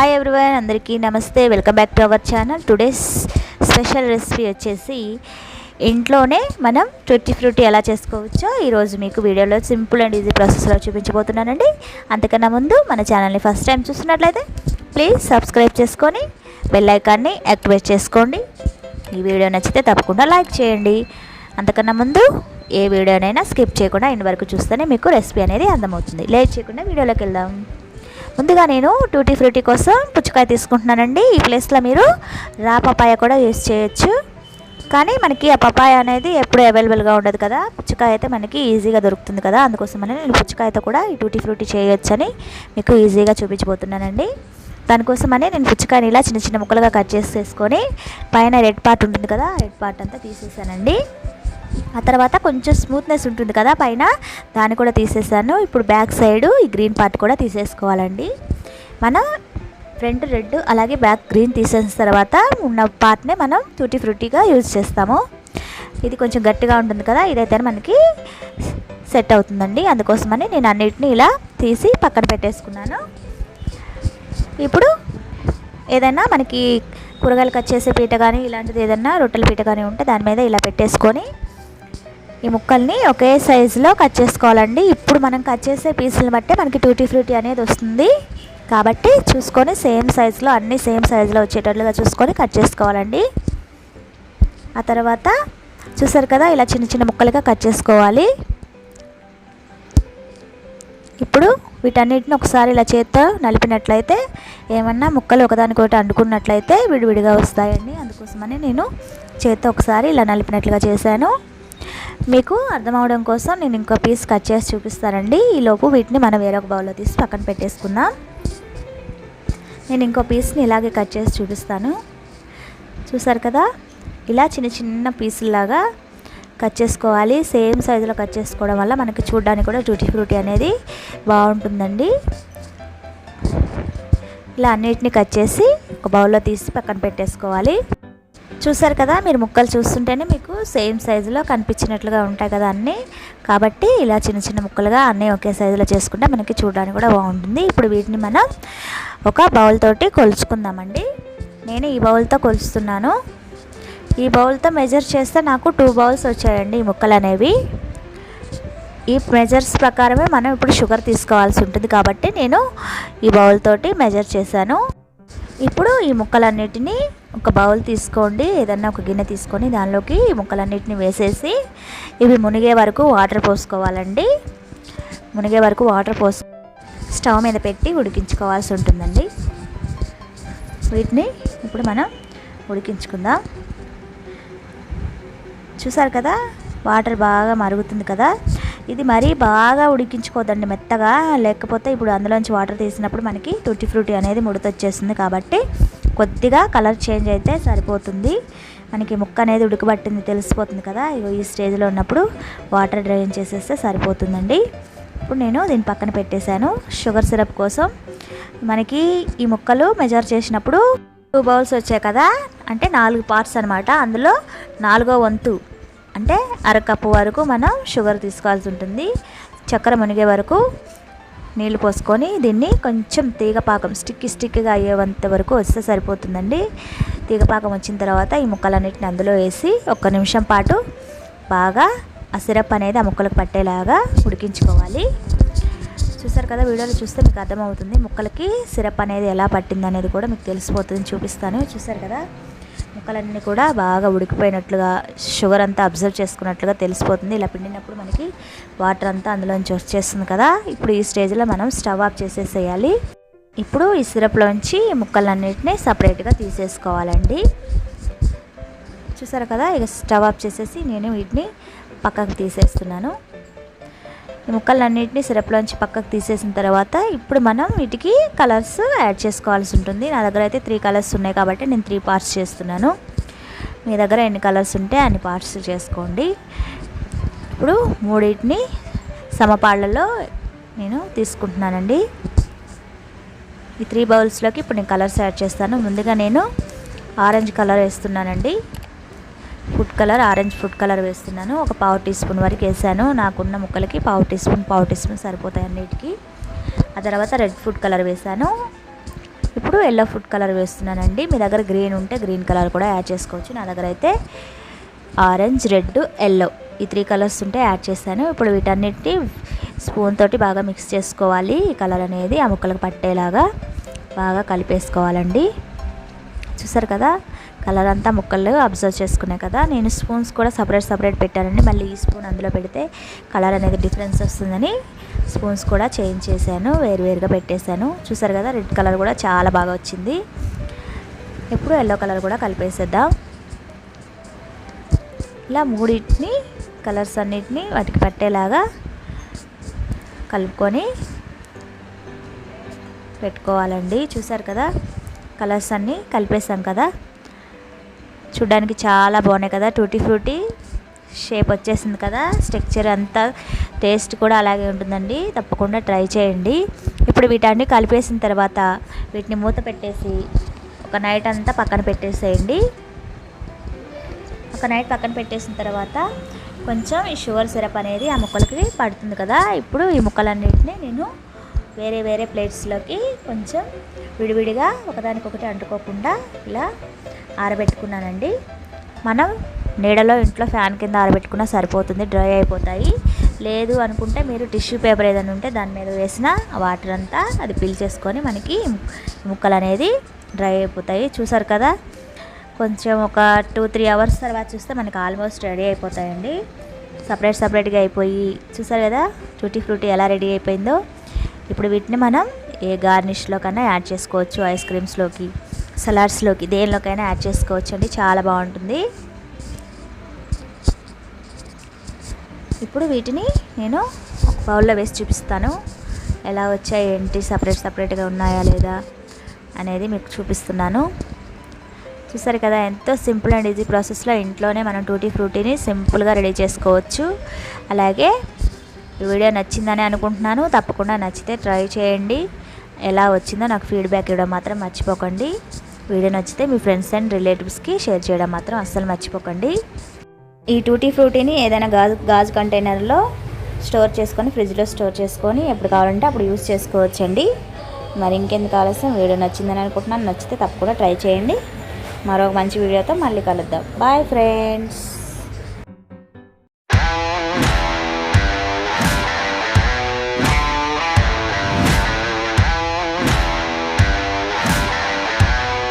Hi everyone అందరికీ నమస్తే. Welcome back to our channel today's special recipe వచ్చేసి ఇంట్లోనే మనం ట్వంటీ ఫ్రూటీ ఎలా చేసుకోవచ్చో ఈరోజు మీకు వీడియోలో సింపుల్ అండ్ ఈజీ ప్రాసెస్లో చూపించబోతున్నానండి. అంతకన్నా ముందు మన ఛానల్ని ఫస్ట్ టైం చూస్తున్నట్లయితే ప్లీజ్ సబ్స్క్రైబ్ చేసుకొని బెల్ ఐకాన్ని యాక్టివేట్ చేసుకోండి. ఈ వీడియో నచ్చితే తప్పకుండా లైక్ చేయండి. అంతకన్నా ముందు ఏ వీడియోనైనా స్కిప్ చేయకుండా ఇన్ని వరకు చూస్తేనే మీకు రెసిపీ అనేది అర్థమవుతుంది. లేట్ చేయకుండా వీడియోలోకి వెళ్దాం. ముందుగా నేను టూటీ ఫ్రూటీ కోసం పుచ్చకాయ తీసుకుంటున్నానండి. ఈ ప్లేస్లో మీరు రా పపాయ కూడా యూస్ చేయొచ్చు. కానీ మనకి ఆ పపాయ అనేది ఎప్పుడు అవైలబుల్గా ఉండదు కదా. పుచ్చకాయ అయితే మనకి ఈజీగా దొరుకుతుంది కదా. అందుకోసమని నేను పుచ్చకాయతో కూడా ఈ టూటీ ఫ్రూటీ చేయొచ్చని మీకు ఈజీగా చూపించబోతున్నానండి. దానికోసమని నేను పుచ్చకాయని ఇలా చిన్న చిన్న ముక్కలుగా కట్ చేసేసుకొని పైన రెడ్ పార్ట్ ఉంటుంది కదా రెడ్ పార్ట్ అంతా తీసేసానండి. ఆ తర్వాత కొంచెం స్మూత్నెస్ ఉంటుంది కదా పైన దాన్ని కూడా తీసేసాను. ఇప్పుడు బ్యాక్ సైడ్ ఈ గ్రీన్ పార్ట్ కూడా తీసేసుకోవాలండి. మనం ఫ్రంట్ రెడ్ అలాగే బ్యాక్ గ్రీన్ తీసేసిన తర్వాత ఉన్న పార్ట్నే మనం టూటీ ఫ్రూటీగా యూజ్ చేస్తాము. ఇది కొంచెం గట్టిగా ఉంటుంది కదా ఇదైతే మనకి సెట్ అవుతుందండి. అందుకోసమని నేను అన్నిటిని ఇలా తీసి పక్కన పెట్టేసుకున్నాను. ఇప్పుడు ఏదైనా మనకి కూరగాయలు కట్ చేసే పీట కానీ ఇలాంటిది ఏదైనా రొట్టెల పీట కానీ ఉంటే దాని మీద ఇలా పెట్టేసుకొని ఈ ముక్కల్ని ఒకే సైజులో కట్ చేసుకోవాలండి. ఇప్పుడు మనం కట్ చేసే పీసులను బట్టే మనకి టూటీ ఫ్రూటీ అనేది వస్తుంది. కాబట్టి చూసుకొని సేమ్ సైజులో అన్ని సేమ్ సైజులో వచ్చేటట్లుగా చూసుకొని కట్ చేసుకోవాలండి. ఆ తర్వాత చూసారు కదా ఇలా చిన్న చిన్న ముక్కలుగా కట్ చేసుకోవాలి. ఇప్పుడు వీటన్నిటిని ఒకసారి ఇలా చేత్తో నలిపినట్లయితే ఏమన్నా ముక్కలు ఒకదానికొకటి అంటుకున్నట్లయితే విడివిడిగా వస్తాయండి. అందుకోసమని నేను చేత్తో ఒకసారి ఇలా నలిపినట్లుగా చేశాను. మీకు అర్థం అవడం కోసం నేను ఇంకో పీస్ కట్ చేసి చూపిస్తానండి. ఈలోపు వీటిని మనం వేరొక బౌల్లో తీసి పక్కన పెట్టేసుకుందాం. నేను ఇంకో పీస్ని ఇలాగే కట్ చేసి చూపిస్తాను. చూసారు కదా? ఇలా చిన్న చిన్న పీసుల్లాగా కట్ చేసుకోవాలి. సేమ్ సైజులో కట్ చేసుకోవడం వల్ల మనకి చూడడానికి కూడా టూటీ ఫ్రూటీ అనేది బాగుంటుందండి. ఇలా అన్నిటిని కట్ చేసి ఒక బౌల్లో తీసి పక్కన పెట్టేసుకోవాలి. చూసారు కదా మీరు ముక్కలు చూస్తుంటేనే మీకు సేమ్ సైజులో కనిపించినట్లుగా ఉంటాయి కదా అన్నీ. కాబట్టి ఇలా చిన్న చిన్న ముక్కలుగా అన్నీ ఒకే సైజులో చేసుకుంటే మనకి చూడడానికి కూడా బాగుంటుంది. ఇప్పుడు వీటిని మనం ఒక బౌల్ తోటి కొలుచుకుందామండి. నేను ఈ బౌల్తో కొలుస్తున్నాను. ఈ బౌల్తో మెజర్ చేస్తే నాకు టూ బౌల్స్ వచ్చాయండి ఈ ముక్కలు అనేవి. ఈ మెజర్స్ ప్రకారమే మనం ఇప్పుడు షుగర్ తీసుకోవాల్సి ఉంటుంది కాబట్టి నేను ఈ బౌల్ తోటి మెజర్ చేశాను. ఇప్పుడు ఈ ముక్కలన్నిటిని ఒక బౌల్ తీసుకోండి ఏదన్నా ఒక గిన్నె తీసుకొని దానిలోకి ముక్కలన్నిటిని వేసేసి ఇవి మునిగే వరకు వాటర్ పోసుకోవాలండి. మునిగే వరకు వాటర్ పోసు స్టవ్ మీద పెట్టి ఉడికించుకోవాల్సి ఉంటుందండి. వీటిని ఇప్పుడు మనం ఉడికించుకుందాం. చూసారు కదా వాటర్ బాగా మరుగుతుంది కదా. ఇది మరీ బాగా ఉడికించుకోదండి మెత్తగా. లేకపోతే ఇప్పుడు అందులోంచి వాటర్ తీసినప్పుడు మనకి తుట్టి ఫ్రూటీ అనేది ముడతొచ్చేస్తుంది కాబట్టి కొద్దిగా కలర్ చేంజ్ అయితే సరిపోతుంది. మనకి ముక్క అనేది ఉడకబట్టింది తెలిసిపోతుంది కదా. ఇగో ఈ స్టేజ్లో ఉన్నప్పుడు వాటర్ డ్రైన్ చేసేస్తే సరిపోతుందండి. ఇప్పుడు నేను దీని పక్కన పెట్టేశాను. షుగర్ సిరప్ కోసం. మనకి ఈ ముక్కలు మెజర్ చేసినప్పుడు టూ బౌల్స్ వచ్చాయి కదా. అంటే నాలుగు పార్ట్స్ అనమాట అందులో నాలుగో వంతు అంటే అరకప్పు వరకు మనం షుగర్ తీసుకోవాల్సి ఉంటుంది. చక్కెర మునిగే వరకు నీళ్ళు పోసుకొని దీన్ని కొంచెం తీగపాకం స్టిక్ స్టిక్గా అయ్యేంత వరకు వస్తే సరిపోతుందండి. తీగపాకం వచ్చిన తర్వాత ఈ ముక్కలన్నిటిని అందులో వేసి ఒక్క నిమిషం పాటు బాగా ఆ సిరప్ అనేది ఆ ముక్కలకు పట్టేలాగా ఉడికించుకోవాలి. చూసారు కదా వీడియోలో చూస్తే మీకు అర్థమవుతుంది ముక్కలకి సిరప్ అనేది ఎలా పట్టింది అనేది కూడా మీకు తెలిసిపోతుంది చూపిస్తాను. చూసారు కదా? ముక్కలన్నీ కూడా బాగా ఉడికిపోయినట్లుగా షుగర్ అంతా అబ్జర్వ్ చేసుకున్నట్లుగా తెలిసిపోతుంది. ఇలా పిండినప్పుడు మనకి వాటర్ అంతా అందులోంచి వచ్చేస్తుంది కదా. ఇప్పుడు ఈ స్టేజ్లో మనం స్టవ్ ఆఫ్ చేసేసేయాలి. ఇప్పుడు ఈ సిరప్లోంచి ముక్కలన్నిటిని సపరేట్గా తీసేసుకోవాలండి. చూసారు కదా ఇక స్టవ్ ఆఫ్ చేసేసి నేను వీటిని పక్కకు తీసేస్తున్నాను. ముక్కలన్నింటినీ సిరప్లోంచి పక్కకు తీసేసిన తర్వాత ఇప్పుడు మనం వీటికి కలర్స్ యాడ్ చేసుకోవాల్సి ఉంటుంది. నా దగ్గర అయితే త్రీ కలర్స్ ఉన్నాయి కాబట్టి నేను త్రీ పార్ట్స్ చేస్తున్నాను. మీ దగ్గర ఎన్ని కలర్స్ ఉంటే అన్ని పార్ట్స్ చేసుకోండి. ఇప్పుడు మూడింటిని సమపాళ్ళలో నేను తీసుకుంటున్నానండి. ఈ త్రీ బౌల్స్లోకి ఇప్పుడు నేను కలర్స్ యాడ్ చేస్తాను. ముందుగా నేను ఆరెంజ్ కలర్ వేస్తున్నానండి. Food colour orange food colour వేస్తున్నాను. ఒక పావు టీ స్పూన్ వరకు వేసాను. నాకున్న ముక్కలకి పావు టీ స్పూన్ పావు టీ స్పూన్ సరిపోతాయి అన్నిటికి. ఆ తర్వాత రెడ్ ఫుడ్ కలర్ వేసాను. ఇప్పుడు ఎల్లో ఫుడ్ కలర్ వేస్తున్నానండి. మీ దగ్గర గ్రీన్ ఉంటే గ్రీన్ కలర్ కూడా యాడ్ చేసుకోవచ్చు. నా దగ్గర అయితే ఆరెంజ్ రెడ్ ఎల్లో ఈ త్రీ కలర్స్ ఉంటే యాడ్ చేశాను. ఇప్పుడు వీటన్నిటిని స్పూన్ తోటి బాగా మిక్స్ చేసుకోవాలి. ఈ కలర్ అనేది ఆ ముక్కలకు పట్టేలాగా బాగా కలిపేసుకోవాలండి. చూసారు కదా? కలర్ అంతా ముక్కలు అబ్జర్వ్ చేసుకున్నాయి కదా నేను స్పూన్స్ కూడా సపరేట్ సపరేట్ పెట్టానండి. మళ్ళీ ఈ స్పూన్ అందులో పెడితే కలర్ అనేది డిఫరెన్స్ వస్తుందని స్పూన్స్ కూడా చేంజ్ చేశాను వేరువేరుగా పెట్టేశాను. చూసారు కదా రెడ్ కలర్ కూడా చాలా బాగా వచ్చింది. ఇప్పుడు ఎల్లో కలర్ కూడా కలిపేసేద్దాం. ఇలా మూడింటిని కలర్స్ అన్నిటిని వాటికి పట్టేలాగా కలుపుకొని పెట్టుకోవాలండి. చూసారు కదా కలర్స్ అన్నీ కలిపేసాం కదా. చూడడానికి చాలా బాగున్నాయి కదా. టూటీ ఫ్రూటీ షేప్ వచ్చేసింది కదా. స్ట్రక్చర్ అంతా టేస్ట్ కూడా అలాగే ఉంటుందండి. తప్పకుండా ట్రై చేయండి. ఇప్పుడు వీటన్ని కలిపేసిన తర్వాత వీటిని మూత పెట్టేసి ఒక నైట్ అంతా పక్కన పెట్టేసేయండి. ఒక నైట్ పక్కన పెట్టేసిన తర్వాత కొంచెం ఈ షుగర్ సిరప్ అనేది ఆ ముక్కలకి పడుతుంది కదా. ఇప్పుడు ఈ ముక్కలన్నింటినీ నేను వేరే వేరే ప్లేట్స్లోకి కొంచెం విడివిడిగా ఒకదానికొకటి అంటుకోకుండా ఇలా ఆరబెట్టుకున్నానండి. మనం నీడలో ఇంట్లో ఫ్యాన్ కింద ఆరబెట్టుకున్నా సరిపోతుంది డ్రై అయిపోతాయి. లేదు అనుకుంటే మీరు టిష్యూ పేపర్ ఏదైనా ఉంటే దాని మీద వేసిన వాటర్ అంతా అది పీల్చేసుకొని మనకి ముక్కలు అనేది డ్రై అయిపోతాయి. చూసారు కదా? కొంచెం ఒక టూ త్రీ అవర్స్ తర్వాత చూస్తే మనకి ఆల్మోస్ట్ రెడీ అయిపోతాయండి. సపరేట్ సపరేట్గా అయిపోయి చూసారు కదా? టూటీ ఫ్రూటీ ఎలా రెడీ అయిపోయిందో. ఇప్పుడు వీటిని మనం ఏ గార్నిష్లో కన్నా యాడ్ చేసుకోవచ్చు ఐస్ క్రీమ్స్లోకి. సలాడ్స్లోకి దేనిలోకైనా యాడ్ చేసుకోవచ్చు అండి చాలా బాగుంటుంది. ఇప్పుడు వీటిని నేను ఒక బౌల్లో వేసి చూపిస్తాను. ఎలా వచ్చాయి ఏంటి సపరేట్ సపరేట్గా ఉన్నాయా లేదా అనేది మీకు చూపిస్తున్నాను. చూసారు కదా ఎంతో సింపుల్ అండ్ ఈజీ ప్రాసెస్లో ఇంట్లోనే మనం టూటీ ఫ్రూటీని సింపుల్గా రెడీ చేసుకోవచ్చు. అలాగే ఈ వీడియో నచ్చిందని అనుకుంటున్నాను. తప్పకుండా నచ్చితే ట్రై చేయండి. ఎలా వచ్చిందో నాకు ఫీడ్బ్యాక్ ఇవ్వడం మాత్రం మర్చిపోకండి. వీడియో నచ్చితే మీ ఫ్రెండ్స్ అండ్ రిలేటివ్స్కి షేర్ చేయడం మాత్రం అస్సలు మర్చిపోకండి. ఈ టూటీ ఫ్రూటీని ఏదైనా గాజు గాజు కంటైనర్లో స్టోర్ చేసుకొని ఫ్రిడ్జ్లో స్టోర్ చేసుకొని ఎప్పుడు కావాలంటే అప్పుడు యూస్ చేసుకోవచ్చండి. మరి ఇంకెందుకు ఆలస్యం? వీడియో నచ్చిందని అనుకుంటున్నాను. నచ్చితే తప్పకుండా ట్రై చేయండి. మరో మంచి వీడియోతో మళ్ళీ కలుద్దాం. Bye friends.